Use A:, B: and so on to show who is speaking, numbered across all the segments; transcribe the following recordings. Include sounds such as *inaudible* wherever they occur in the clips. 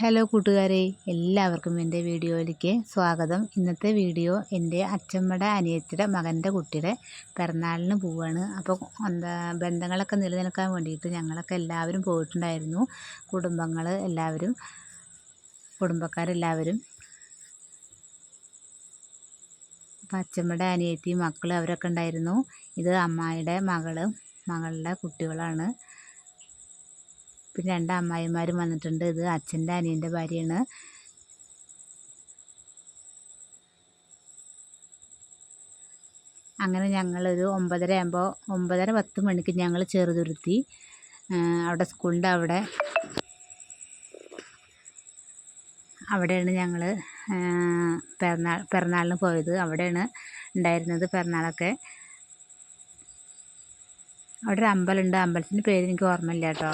A: Hello കൂട്ടുകാരെ എല്ലാവർക്കും എന്റെ വീഡിയോയിലേക്ക് സ്വാഗതം. ഇന്നത്തെ വീഡിയോ എന്റെ അച്ഛമ്മയുടെ അനിയത്തിയുടെ മകന്റെ കുട്ടിയുടെ പിറന്നാളിന് പോവുകയാണ് അപ്പോൾ എന്താ ബന്ധങ്ങളൊക്കെ നിലനിൽക്കാൻ വേണ്ടിയിട്ട് ഞങ്ങളൊക്കെ എല്ലാവരും പോയിട്ടുണ്ടായിരുന്നു. കുടുംബങ്ങൾ എല്ലാവരും കുടുംബക്കാരെല്ലാവരും. അപ്പം അച്ഛമ്മയുടെ അനിയത്തി മക്കൾ അവരൊക്കെ ഉണ്ടായിരുന്നു. ഇത് അമ്മായിയുടെ മകൾ മകളുടെ കുട്ടികളാണ്. പിന്നെ രണ്ട് അമ്മായിമാരും വന്നിട്ടുണ്ട്. ഇത് അച്ഛന്റെ അനിയന്റെ ഭാര്യയാണ്. അങ്ങനെ ഞങ്ങളൊരു ഒമ്പതര ആകുമ്പോൾ ഒമ്പതര പത്ത് മണിക്ക് ഞങ്ങൾ ചെറുതുരുത്തി അവിടെ സ്കൂളിന്റെ അവിടെ അവിടെയാണ് ഞങ്ങൾ പിറന്നാൾ പിറന്നാളിന് പോയത്. അവിടെയാണ് ഉണ്ടായിരുന്നത് പിറന്നാളൊക്കെ. അവിടെ ഒരു അമ്പലമുണ്ട്. അമ്പലത്തിന്റെ പേര് എനിക്ക് ഓർമ്മയില്ല കേട്ടോ.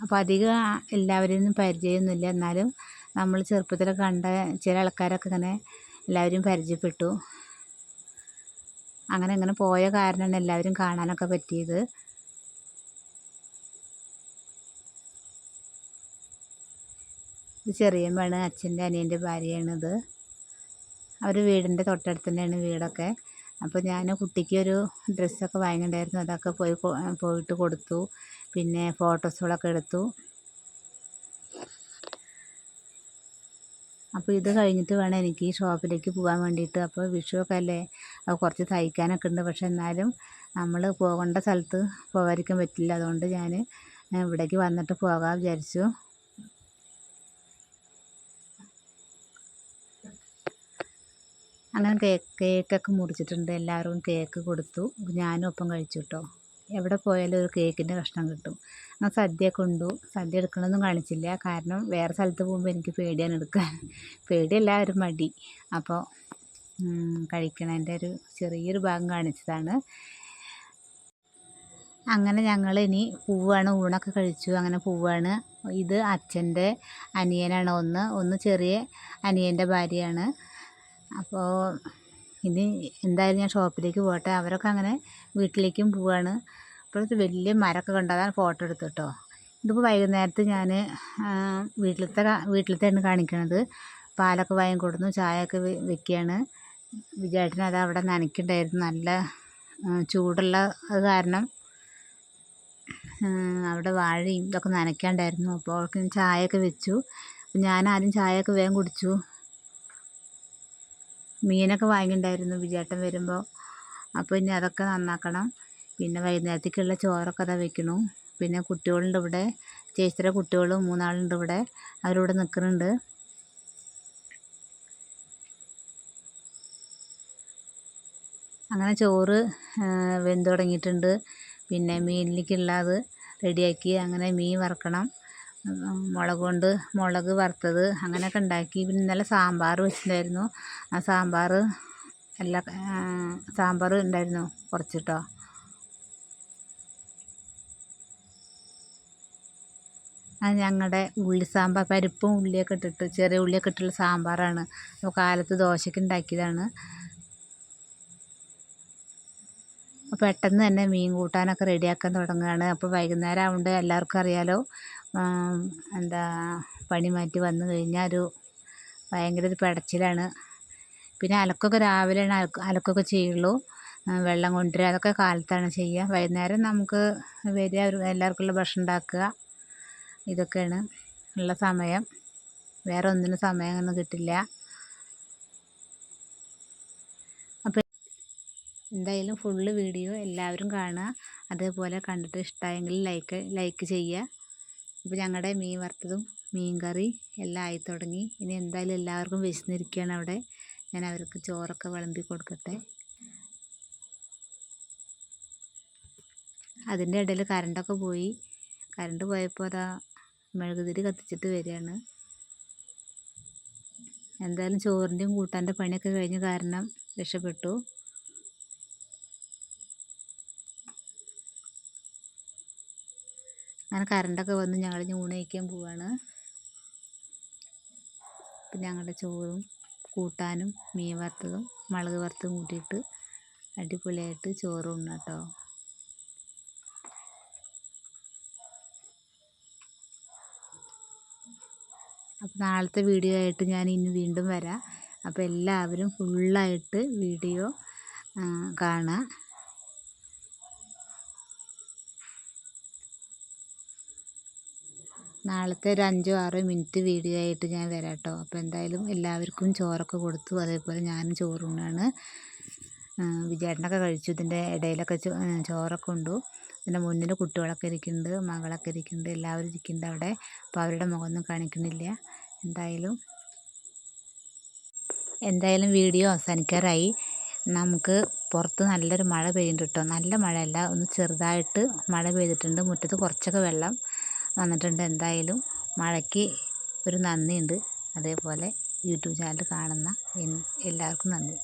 A: അപ്പോൾ അധികം എല്ലാവരെയൊന്നും പരിചയമൊന്നുമില്ല. എന്നാലും നമ്മൾ ചെറുപ്പത്തിൽ കണ്ട ചില ആൾക്കാരൊക്കെ ഇങ്ങനെ എല്ലാവരും പരിചയപ്പെട്ടു. അങ്ങനെ ഇങ്ങനെ പോയ കാരണമാണ് എല്ലാവരും കാണാനൊക്കെ പറ്റിയത്. ഇത് ചെറിയമ്മയാണ് അച്ഛന്റെ അനിയന്റെ ഭാര്യയാണിത്. അവർ വീടിന്റെ തൊട്ടടുത്ത് തന്നെയാണ് വീടൊക്കെ. അപ്പോൾ ഞാൻ കുട്ടിക്കൊരു ഡ്രസ്സൊക്കെ വാങ്ങിയിട്ടുണ്ടായിരുന്നു അതൊക്കെ പോയി പോയിട്ട് കൊടുത്തു. പിന്നെ ഫോട്ടോസുകളൊക്കെ എടുത്തു. അപ്പോൾ ഇത് കഴിഞ്ഞിട്ട് വേണം എനിക്ക് ഈ ഷോപ്പിലേക്ക് പോകാൻ വേണ്ടിയിട്ട്. അപ്പോൾ വിഷുവൊക്കെ അല്ലേ? അത് കുറച്ച് തയ്ക്കാനൊക്കെ ഉണ്ട്. പക്ഷെ എന്നാലും നമ്മൾ പോകേണ്ട സ്ഥലത്ത് പോകാതിരിക്കാൻ പറ്റില്ല. അതുകൊണ്ട് ഞാൻ ഇവിടേക്ക് വന്നിട്ട് പോകാം വിചാരിച്ചു. അങ്ങനെ കേക്ക് കേക്കൊക്കെ മുറിച്ചിട്ടുണ്ട്. എല്ലാവരും കേക്ക് കൊടുത്തു. ഞാനും ഒപ്പം കഴിച്ചു കേട്ടോ എവിടെ പോയാലും ഒരു കേക്കിന്റെ കഷ്ണം കിട്ടും. അങ്ങനെ സദ്യ കൊണ്ടു സദ്യ എടുക്കണമെന്നും കാണിച്ചില്ല. കാരണം വേറെ സ്ഥലത്ത് പോകുമ്പോൾ എനിക്ക് പേടിയാണ് എടുക്കാൻ. *laughs* പേടിയല്ല ഒരു മടി. അപ്പോൾ കഴിക്കണതിന്റെ ഒരു ചെറിയൊരു ഭാഗം കാണിച്ചതാണ്. അങ്ങനെ ഞങ്ങൾ ഇനി പൂവാണ്. ഊണൊക്കെ കഴിച്ചു. അങ്ങനെ പൂവാണ്. ഇത് അച്ഛന്റെ അനിയനാണ്. ഒന്ന് ഒന്ന് ചെറിയ അനിയന്റെ ഭാര്യയാണ്. അപ്പോൾ ഇനി എന്തായാലും ഞാൻ ഷോപ്പിലേക്ക് പോകട്ടെ. അവരൊക്കെ അങ്ങനെ വീട്ടിലേക്കും പോവാണ്. അപ്പോഴത്തെ വലിയ മരമൊക്കെ കണ്ടു അതാണ് ഫോട്ടോ എടുത്തു കേട്ടോ. ഇതിപ്പോൾ വൈകുന്നേരത്ത് ഞാൻ വീട്ടിലത്തെ വീട്ടിലത്തെയാണ് കാണിക്കണത്. പാലൊക്കെ വാങ്ങി കൊടുന്നു ചായയൊക്കെ വെക്കുകയാണ്. വിചാരിച്ചിന് അത് അവിടെ നനയ്ക്കണ്ടായിരുന്നു. നല്ല ചൂടുള്ള അത് കാരണം അവിടെ വാഴയും ഇതൊക്കെ നനയ്ക്കാണ്ടായിരുന്നു. അപ്പോൾ അവൾക്ക് ചായയൊക്കെ വെച്ചു. ഞാൻ ആദ്യം ചായയൊക്കെ വേഗം കുടിച്ചു. മീനൊക്കെ വാങ്ങിയിട്ടുണ്ടായിരുന്നു വിജയേട്ടൻ വരുമ്പോൾ അപ്പോൾ ഇനി അതൊക്കെ നന്നാക്കണം. പിന്നെ വൈകുന്നേരത്തേക്കുള്ള ചോറൊക്കെ അതാ വെക്കണു. പിന്നെ കുട്ടികളുണ്ട് ഇവിടെ. ചേച്ചിയുടെ കുട്ടികൾ മൂന്നാളുണ്ട് ഇവിടെ. അവരിവിടെ നിൽക്കുന്നുണ്ട് അങ്ങനെ ചോറ് വെന്ത് തുടങ്ങിയിട്ടുണ്ട്. പിന്നെ മീനിലേക്കുള്ളത് റെഡിയാക്കി. അങ്ങനെ മീൻ വറക്കണം. മുളക് കൊണ്ട് മുളക് വറുത്തത് അങ്ങനെയൊക്കെ ഉണ്ടാക്കി. പിന്നെ ഇന്നലെ സാമ്പാർ വെച്ചിട്ടുണ്ടായിരുന്നു. ആ സാമ്പാർ എല്ലാ സാമ്പാർ ഉണ്ടായിരുന്നു കുറച്ച് കേട്ടോ അത് ഞങ്ങളുടെ ഉള്ളി സാമ്പാർ പരിപ്പും ഉള്ളിയൊക്കെ ഇട്ടിട്ട് ചെറിയ ഉള്ളിയൊക്കെ ഇട്ടുള്ള സാമ്പാറാണ്. അപ്പോൾ കാലത്ത് ദോശയ്ക്ക് ഉണ്ടാക്കിയതാണ്. പെട്ടെന്ന് തന്നെ മീൻ കൂട്ടാനൊക്കെ റെഡിയാക്കാൻ തുടങ്ങുകയാണ്. അപ്പോൾ വൈകുന്നേരം ആവുകൊണ്ട് എല്ലാവർക്കും അറിയാലോ എന്താ പണി മാറ്റി വന്നു കഴിഞ്ഞാൽ ഒരു ഭയങ്കര ഒരു പിടച്ചിലാണ്. പിന്നെ അലക്കൊക്കെ രാവിലെയാണ് അലക്കൊക്കെ ചെയ്യുള്ളൂ. വെള്ളം കൊണ്ടുവരിക അതൊക്കെ കാലത്താണ് ചെയ്യുക വൈകുന്നേരം നമുക്ക് വരിക ഒരു എല്ലാവർക്കുള്ള ഭക്ഷണം ഉണ്ടാക്കുക. ഇതൊക്കെയാണ് ഉള്ള സമയം. വേറെ ഒന്നിനും സമയമൊന്നും കിട്ടില്ല. അപ്പോൾ എന്തായാലും ഫുള്ള് വീഡിയോ എല്ലാവരും കാണുക. അതേപോലെ കണ്ടിട്ട് ഇഷ്ടമായെങ്കിൽ ലൈക്ക് ലൈക്ക് ചെയ്യുക. ഇപ്പോൾ ഞങ്ങളുടെ മീൻ വറുത്തതും മീൻ കറി എല്ലാം ആയി തുടങ്ങി. ഇനി എന്തായാലും എല്ലാവർക്കും വിശന്നിരിക്കുകയാണ് അവിടെ. ഞാൻ അവർക്ക് ചോറൊക്കെ വിളമ്പി കൊടുക്കട്ടെ. അതിന്റെ ഇടയിൽ കറണ്ടൊക്കെ പോയി. കറണ്ട് പോയപ്പോൾ അതാ മെഴുകുതിരി കത്തിച്ചിട്ട് വരികയാണ്. എന്തായാലും ചോറിന്റെയും കൂട്ടാന്റെ പണിയൊക്കെ കഴിഞ്ഞ കാരണം രക്ഷപ്പെട്ടു. അങ്ങനെ കറണ്ടൊക്കെ വന്ന് ഞങ്ങൾ ഊണ് കഴിക്കാൻ പോവാണ്. അപ്പം ഞങ്ങളുടെ ചോറും കൂട്ടാനും മീൻ വറുത്തതും മുളക് വറുത്തതും കൂട്ടിയിട്ട് അടിപൊളിയായിട്ട് ചോറ് ഉണ്ണ കേട്ടോ അപ്പം നാളത്തെ വീഡിയോ ആയിട്ട് ഞാൻ ഇനി വീണ്ടും വരാം. അപ്പോൾ എല്ലാവരും ഫുള്ളായിട്ട് വീഡിയോ കാണുക നാളത്തെ ഒരു അഞ്ചോ ആറോ മിനിറ്റ് വീഡിയോ ആയിട്ട് ഞാൻ വരാം കേട്ടോ അപ്പോൾ എന്തായാലും എല്ലാവർക്കും ചോറൊക്കെ കൊടുത്തു. അതേപോലെ ഞാനും ചോറുണ്ണാണ്. വിചാരണൊക്കെ കഴിച്ചു. ഇതിന്റെ ഇടയിലൊക്കെ ചോറൊക്കെ ഉണ്ടു. പിന്നെ മുന്നിൽ കുട്ടികളൊക്കെ ഇരിക്കുന്നുണ്ട് മകളൊക്കെ ഇരിക്കുന്നുണ്ട്. എല്ലാവരും ഇരിക്കുന്നുണ്ട് അവിടെ. അപ്പോൾ അവരുടെ മുഖമൊന്നും കാണിക്കുന്നില്ല. എന്തായാലും എന്തായാലും വീഡിയോ അവസാനിക്കാറായി. നമുക്ക് പുറത്ത് നല്ലൊരു മഴ പെയ്യുന്നുണ്ട് കേട്ടോ. നല്ല മഴയല്ല. ഒന്ന് ചെറുതായിട്ട് മഴ പെയ്തിട്ടുണ്ട്. മുറ്റത്ത് കുറച്ചൊക്കെ വെള്ളം വന്നിട്ടുണ്ട്. എന്തായാലും മഴയ്ക്ക് ഒരു നന്ദിയുണ്ട്. അതേപോലെ യൂട്യൂബ് ചാനൽ കാണുന്ന എല്ലാവർക്കും നന്ദി.